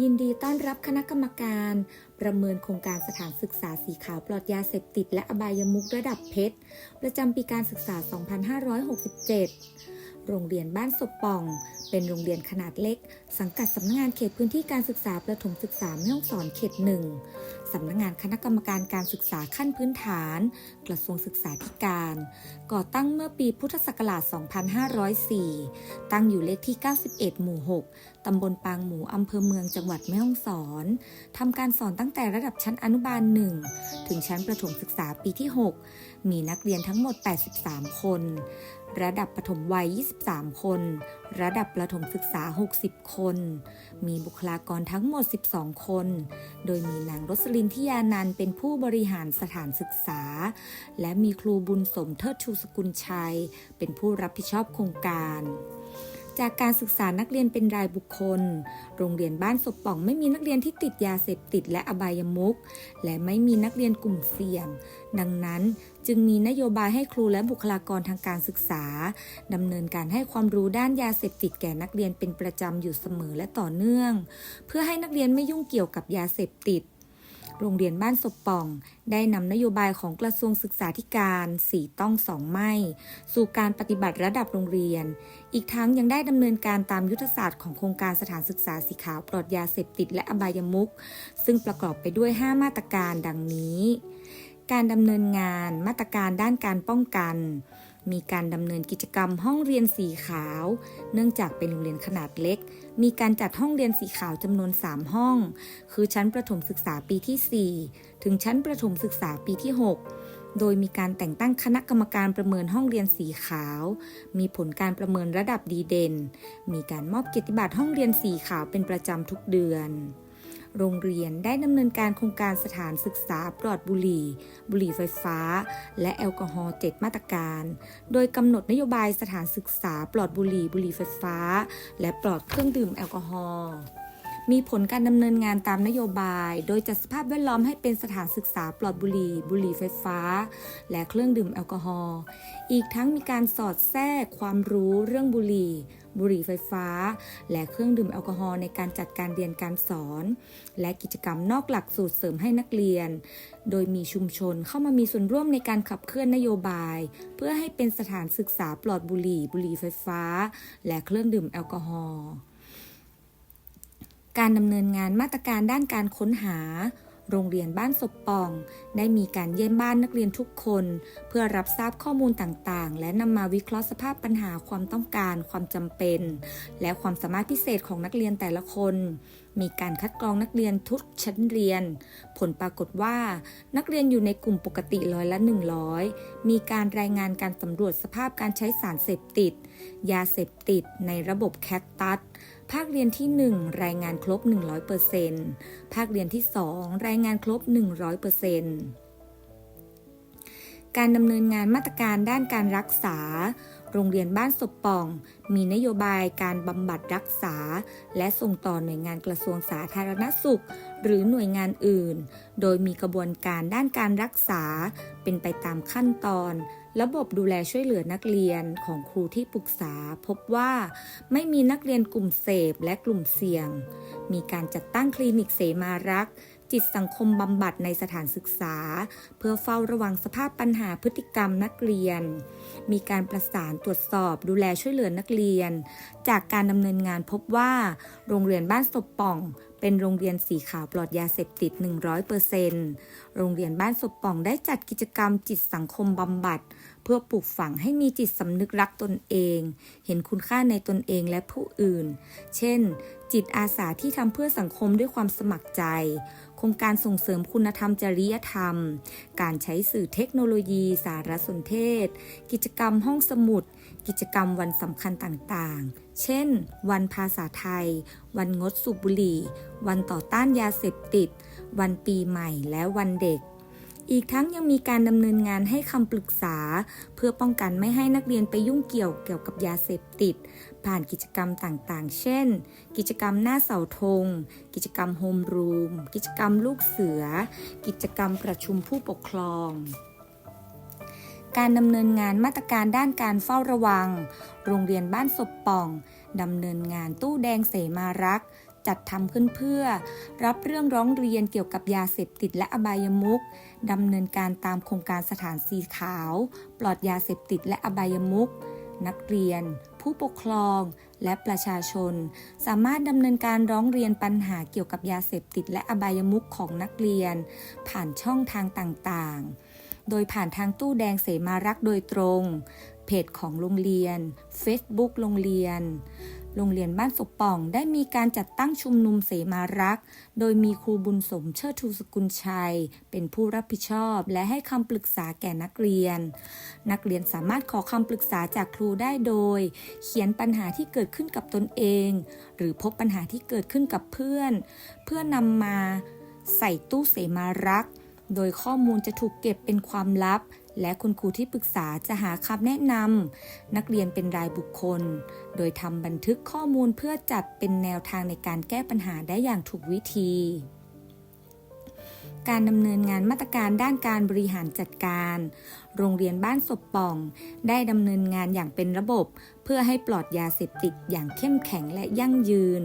ยินดีต้อนรับคณะกรรมการ ประเมินโครงการสถานศึกษาสีขาวปลอดยาเสพติด และอบายมุกระดับเพชร ประจำปีการศึกษา 2567 โรงเรียนบ้านศพป่อง เป็นโรงเรียนขนาดเล็ก สังกัดสำนักงานเขตพื้นที่การศึกษาประถมศึกษาแม่ฮ่องสอนเขตหนึ่งสำนักงานคณะกรรมการการศึกษาขั้นพื้นฐาน กระทรวงศึกษาธิการ ก่อตั้งเมื่อปีพุทธศักราช 2504 ตั้งอยู่เลขที่ 91 หมู่ 6 ตำบลปางหมูอำเภอเมืองจังหวัดแม่ฮ่องสอนทำการสอนตั้งแต่ระดับชั้นอนุบาล 1 ถึงชั้นประถมศึกษาปีที่ 6 มีนักเรียนทั้งหมด 83 คน ระดับประถมวัย 23 คน ระดับประประถมศึกษา 60 คน มีบุคลากรทั้งหมด 12 คน โดยมีนางรสลินทิยานันเป็นผู้บริหารสถานศึกษา และมีครูบุญสมเทิดชูสกุลชัย เป็นผู้รับผิดชอบโครงการ จากการศึกษานักเรียนเป็นรายบุคคล โรงเรียนบ้านศพป่องไม่มีนักเรียนที่ติดยาเสพติดและอบายมุขและไม่มีนักเรียนกลุ่มเสี่ยง ดังนั้นจึงมีนโยบายให้ครูและบุคลากรทางการศึกษาดำเนินการให้ความรู้ด้านยาเสพติดแก่นักเรียนเป็นประจำอยู่เสมอและต่อเนื่อง เพื่อให้นักเรียนไม่ยุ่งเกี่ยวกับยาเสพติด โรงเรียนบ้านศพป่อง ได้นำนโยบายของกระทรวงศึกษาธิการสีต้องสองไม่ สู่การปฏิบัติระดับโรงเรียน อีกทั้งยังได้ดำเนินการตามยุทธศาสตร์ของโครงการสถานศึกษาสีขาวปลอดยาเสพติดและอบายมุขซึ่งประกอบไปด้วย 5 มาตรการดังนี้ การดำเนินงานมาตรการด้านการป้องกัน มีการดำเนินกิจกรรมห้องเรียนสีขาว เนื่องจากเป็นโรงเรียนขนาดเล็ก มีการจัดห้องเรียนสีขาวจำนวน 3 ห้อง คือชั้นประถมศึกษาปีที่ 4 ถึงชั้นประถมศึกษาปีที่ 6 โดยมีการแต่งตั้งคณะกรรมการประเมินห้องเรียนสีขาว มีผลการประเมินระดับดีเด่น มีการมอบเกียรติบัตรห้องเรียนสีขาวเป็นประจำทุกเดือน โรงเรียนได้ดำเนินการโครงการสถานศึกษาปลอดบุหรี่ บุหรี่ไฟฟ้า และแอลกอฮอล์7มาตรการ โดยกำหนดนโยบายสถานศึกษาปลอดบุหรี่ บุหรี่ไฟฟ้า และปลอดเครื่องดื่มแอลกอฮอล์ มีผลการดำเนินงานตามนโยบาย โดยจัดสภาพแวดล้อมให้เป็นสถานศึกษาปลอดบุหรี่ บุหรี่ไฟฟ้า และเครื่องดื่มแอลกอฮอล์ อีกทั้งมีการสอดแทรกความรู้เรื่องบุหรี่ บุหรี่ไฟฟ้า และเครื่องดื่มแอลกอฮอล์ในการจัดการเรียนการสอน และกิจกรรมนอกหลักสูตรเสริมให้นักเรียน โดยมีชุมชนเข้ามามีส่วนร่วมในการขับเคลื่อนนโยบาย เพื่อให้เป็นสถานศึกษาปลอดบุหรี่ บุหรี่ไฟฟ้า และเครื่องดื่มแอลกอฮอล์ การดำเนินงานมาตรการด้านการค้นหา โรงเรียนบ้านศพปอง ได้มีการเยี่ยมบ้านนักเรียนทุกคน เพื่อรับทราบข้อมูลต่างๆ และนำมาวิเคราะห์สภาพปัญหาความต้องการ ความจำเป็น และความสามารถพิเศษของนักเรียนแต่ละคน มีการคัดกรองนักเรียนทุกชั้นเรียน ผลปรากฏว่า นักเรียนอยู่ในกลุ่มปกติร้อยละ 100 มีการรายงานการสำรวจสภาพการใช้สารเสพติด ยาเสพติดในระบบแคทตัส ภาคเรียนที่ 1 รายงานครบ 100%ภาคเรียนที่ 2 รายงานครบ 100%การดำเนินงานมาตรการด้านการรักษา โรงเรียนบ้านศพป่อง มีนโยบายการบำบัดรักษา และส่งต่อหน่วยงานกระทรวงสาธารณสุข หรือหน่วยงานอื่น โดยมีกระบวนการด้านการรักษา เป็นไปตามขั้นตอน ระบบดูแลช่วยเหลือนักเรียนของครูที่ปรึกษา พบว่าไม่มีนักเรียนกลุ่มเสพและกลุ่มเสี่ยง มีการจัดตั้งคลินิกเสมารัก จิตสังคมบำบัดในสถานศึกษา เพื่อเฝ้าระวังสภาพปัญหาพฤติกรรมนักเรียน มีการประสานตรวจสอบดูแลช่วยเหลือนักเรียน จากการดำเนินงานพบว่า โรงเรียนบ้านศพป่อง เป็นโรงเรียนสีขาวปลอดยาเสพติด 100%โรงเรียนบ้านศพป่องได้จัดกิจกรรมจิตสังคมบำบัด เพื่อปลูกฝังให้มีจิตสำนึกรักตนเอง เห็นคุณค่าในตนเองและผู้อื่น เช่น จิตอาสาที่ทำเพื่อสังคมด้วยความสมัครใจ โครงการส่งเสริมคุณธรรมจริยธรรม การใช้สื่อเทคโนโลยี สารสนเทศ กิจกรรมห้องสมุด กิจกรรมวันสำคัญต่างๆ เช่น วันภาษาไทย วันงดสูบบุหรี่ วันต่อต้านยาเสพติด วันปีใหม่และวันเด็ก อีกทั้งยังมีการดำเนินงานให้คำปรึกษา เพื่อป้องกันไม่ให้นักเรียนไปยุ่งเกี่ยวเกี่ยวกับยาเสพติด ผ่านกิจกรรมต่างๆ เช่น กิจกรรมหน้าเสาธง กิจกรรมโฮมรูม กิจกรรมลูกเสือ กิจกรรมประชุมผู้ปกครอง การดำเนินงานมาตรการด้านการเฝ้าระวัง โรงเรียนบ้านศพป่องดำเนินงานตู้แดงเสมารัก จัดทำขึ้นเพื่อ รับเรื่องร้องเรียนเกี่ยวกับยาเสพติดและอบายมุขดำเนินการตามโครงการสถานสีขาว ปลอดยาเสพติดและอบายมุขนักเรียน ผู้ปกครอง และประชาชน สามารถดำเนินการร้องเรียนปัญหาเกี่ยวกับยาเสพติดและอบายมุขของนักเรียน ผ่านช่องทางต่างๆ โดยผ่านทางตู้แดงเสมารักโดยตรง เพจของโรงเรียน Facebook โรงเรียน โรงเรียนบ้านศพป่องได้มีการจัดตั้งชุมนุมเสมารักษ์ โดยมีครูบุญสมเชิดชูสกุลชัย เป็นผู้รับผิดชอบและให้คำปรึกษาแก่นักเรียน นักเรียนสามารถขอคำปรึกษาจากครูได้โดย เขียนปัญหาที่เกิดขึ้นกับตนเอง หรือพบปัญหาที่เกิดขึ้นกับเพื่อน เพื่อนำมาใส่ตู้เสมารักษ์ โดยข้อมูลจะถูกเก็บเป็นความลับ และคุณครูที่ปรึกษาจะหาคำแนะนำนักเรียนเป็นรายบุคคล โดยทำบันทึกข้อมูลเพื่อจัดเป็นแนวทางในการแก้ปัญหาได้อย่างถูกวิธี การดำเนินงานมาตรการด้านการบริหารจัดการ โรงเรียนบ้านศพป่อง ได้ดำเนินงานอย่างเป็นระบบ เพื่อให้ปลอดยาเสพติดอย่างเข้มแข็งและยั่งยืน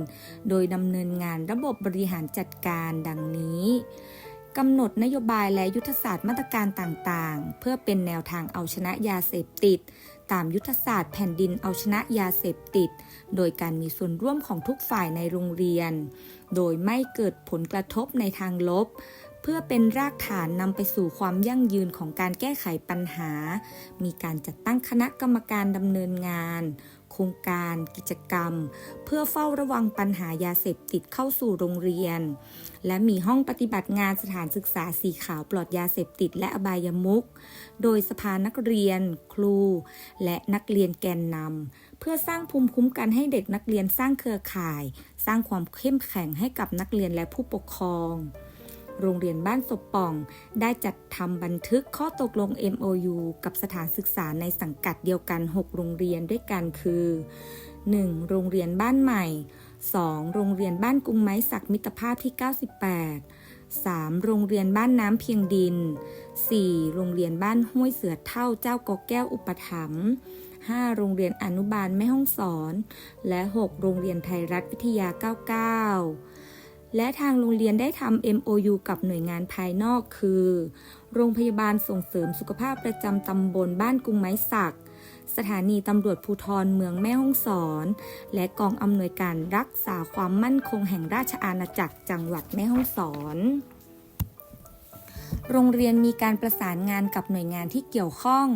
โดยดำเนินงานระบบบริหารจัดการดังนี้ กำหนดนโยบายและยุทธศาสตร์มาตรการต่างๆ เพื่อเป็นแนวทางเอาชนะยาเสพติด ตามยุทธศาสตร์แผ่นดินเอาชนะยาเสพติด โดยการมีส่วนร่วมของทุกฝ่ายในโรงเรียน โดยไม่เกิดผลกระทบในทางลบ เพื่อเป็นรากฐานนำไปสู่ความยั่งยืนของการแก้ไขปัญหา มีการจัดตั้งคณะกรรมการดำเนินงานโครงการกิจกรรม เพื่อเฝ้าระวังปัญหายาเสพติดเข้าสู่โรงเรียน และมีห้องปฏิบัติงานสถานศึกษาสีขาวปลอดยาเสพติดและอบายมุขโดยสภานักเรียน ครู และนักเรียนแกนนำเพื่อสร้างภูมิคุ้มกันให้เด็กนักเรียนสร้างเครือข่าย สร้างความเข้มแข็งให้กับนักเรียนและผู้ปกครองโรงเรียนบ้านศพป่อง ได้จัดทำบันทึกข้อตกลง MOU กับสถานศึกษาในสังกัดเดียวกัน 6 โรงเรียนด้วยกันคือ 1. โรงเรียนบ้านใหม่ 2. โรงเรียนบ้านกรุงไม้สักมิตรภาพที่ 98 3. โรงเรียนบ้านน้ำเพียงดิน 4. โรงเรียนบ้านห้วยเสือเท่าเจ้ากอแก้วอุปถัมภ์ 5. โรงเรียนอนุบาลแม่ห้องสอน และ 6. โรงเรียนไทยรัฐวิทยา 99 และทางโรงเรียนได้ทำ MOU กับหน่วยงานภายนอกคือ โรงพยาบาลส่งเสริมสุขภาพประจำตำบลบ้านกรุงไม้สัก สถานีตำรวจภูธรเมืองแม่ฮ่องสอน และกองอำนวยการรักษาความมั่นคงแห่งราชอาณาจักรจังหวัดแม่ฮ่องสอนโรงเรียนมีการประสานงานกับหน่วยงานที่เกี่ยวข้อง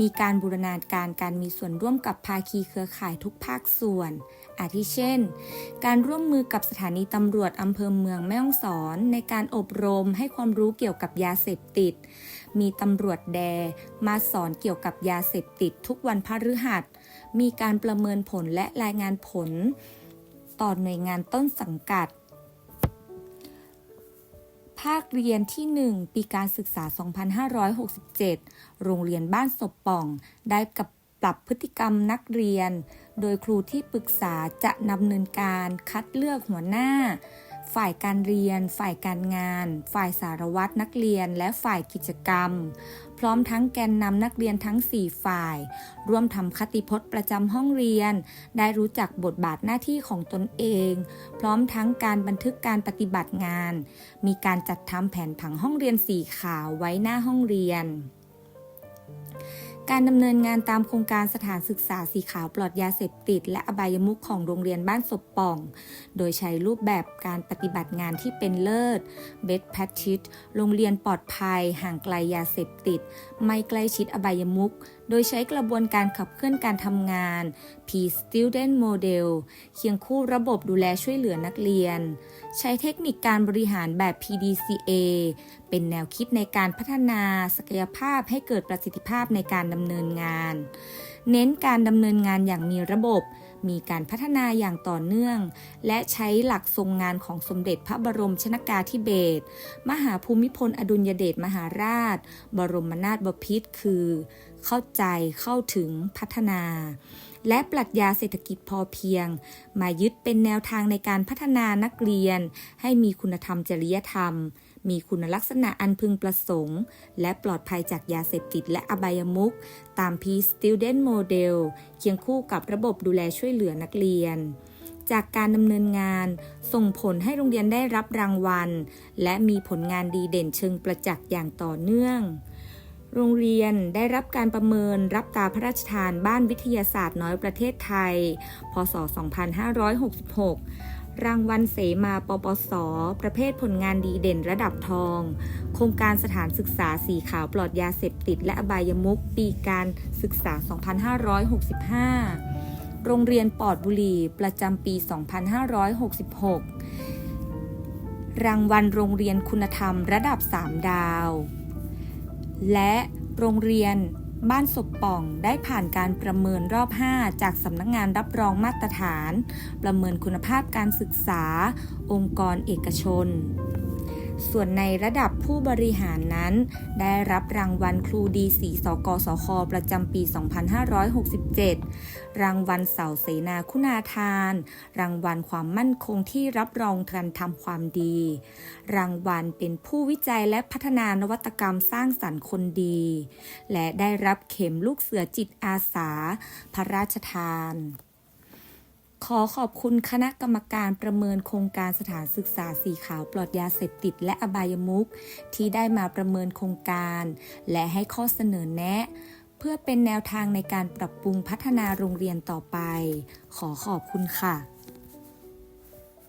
มีการบูรณาการการมีส่วนร่วมกับภาคีเครือข่ายทุกภาคส่วน อาทิเช่น การร่วมมือกับสถานีตำรวจอำเภอเมืองแม่ฮ่องสอน ในการอบรมให้ความรู้เกี่ยวกับยาเสพติด มีตำรวจแด มาสอนเกี่ยวกับยาเสพติดทุกวันพฤหัส มีการประเมินผลและรายงานผล ต่อหน่วยงานต้นสังกัด ภาคเรียนที่ 1 ปีการศึกษา 2567 โรงเรียนบ้านศพป่อง ได้กับปรับพฤติกรรมนักเรียน โดยครูที่ปรึกษาจะดำเนินการคัดเลือกหัวหน้า ฝ่ายการเรียน ฝ่ายการงาน ฝ่ายสารวัตรนักเรียน และฝ่ายกิจกรรม พร้อมทั้งแกนนำนักเรียนทั้ง 4 ฝ่าย ร่วมทำคติพจน์ประจำห้องเรียน ได้รู้จักบทบาทหน้าที่ของตนเอง พร้อมทั้งการบันทึกการปฏิบัติงาน มีการจัดทำแผนผังห้องเรียนสีขาวไว้หน้าห้องเรียน การดำเนินงานตามโครงการสถานศึกษาสีขาวปลอดยาเสพติด และอบายมุขของโรงเรียนบ้านศพป่อง โดยใช้รูปแบบการปฏิบัติงานที่เป็นเลิศ เบสแพทชิตโรงเรียนปลอดภัย ห่างไกลยาเสพติด ไม่ใกล้ชิดอบายมุข โดยใช้กระบวนการขับเคลื่อนการทำงาน P Student Model เคียงคู่ระบบดูแลช่วยเหลือนักเรียน ใช้เทคนิคการบริหารแบบ PDCA เป็นแนวคิดในการพัฒนาศักยภาพให้เกิดประสิทธิภาพในการดำเนินงาน เน้นการดำเนินงานอย่างมีระบบมีการพัฒนาอย่างต่อเนื่อง และใช้หลักทรงงานของสมเด็จพระบรมชนากาธิเบศรมหาภูมิพลอดุลยเดชมหาราช บรมนาถบพิตรคือ เข้าใจเข้าถึงพัฒนา และปรัชญาเศรษฐกิจพอเพียง มายึดเป็นแนวทางในการพัฒนานักเรียน ให้มีคุณธรรมจริยธรรม มีคุณลักษณะอันพึงประสงค์ และปลอดภัยจากยาเสพติดและอบายมุขตาม P Student Model เคียงคู่กับระบบดูแลช่วยเหลือนักเรียนจากการดำเนินงาน ส่งผลให้โรงเรียนได้รับรางวัล และมีผลงานดีเด่นเชิงประจักษ์อย่างต่อเนื่อง โรงเรียนได้รับการประเมินรับตาพระราชทานบ้านวิทยาศาสตร์น้อยประเทศไทย พศ 2566 รางวัลเสมาปปส ประเภทผลงานดีเด่นระดับทอง โครงการสถานศึกษาสีขาวปลอดยาเสพติดและอบายมุขปีการศึกษา 2565 โรงเรียนปอดบุรีประจำปี 2566 รางวัลโรงเรียนคุณธรรมระดับ 3 ดาว และโรงเรียนบ้านศพป่องได้ผ่านการประเมินรอบ 5 จากสำนักงานรับรองมาตรฐาน ประเมินคุณภาพการศึกษา องค์กรเอกชน ส่วนในระดับผู้บริหารนั้น ได้รับรางวัลครูดีสีสกสคประจำปี 2567 รางวัลเสาเสนาคุณาทาน รางวัลความมั่นคงที่รับรองการทำความดี รางวัลเป็นผู้วิจัยและพัฒนานวัตกรรมสร้างสรรค์คนดี และได้รับเข็มลูกเสือจิตอาสา พระราชทาน ขอขอบคุณคณะกรรมการประเมินโครงการสถานศึกษาสีขาวปลอดยาเสพติดและอบายมุขที่ได้มาประเมินโครงการ และให้ข้อเสนอแนะ เพื่อเป็นแนวทางในการปรับปรุงพัฒนาโรงเรียนต่อไป ขอขอบคุณค่ะ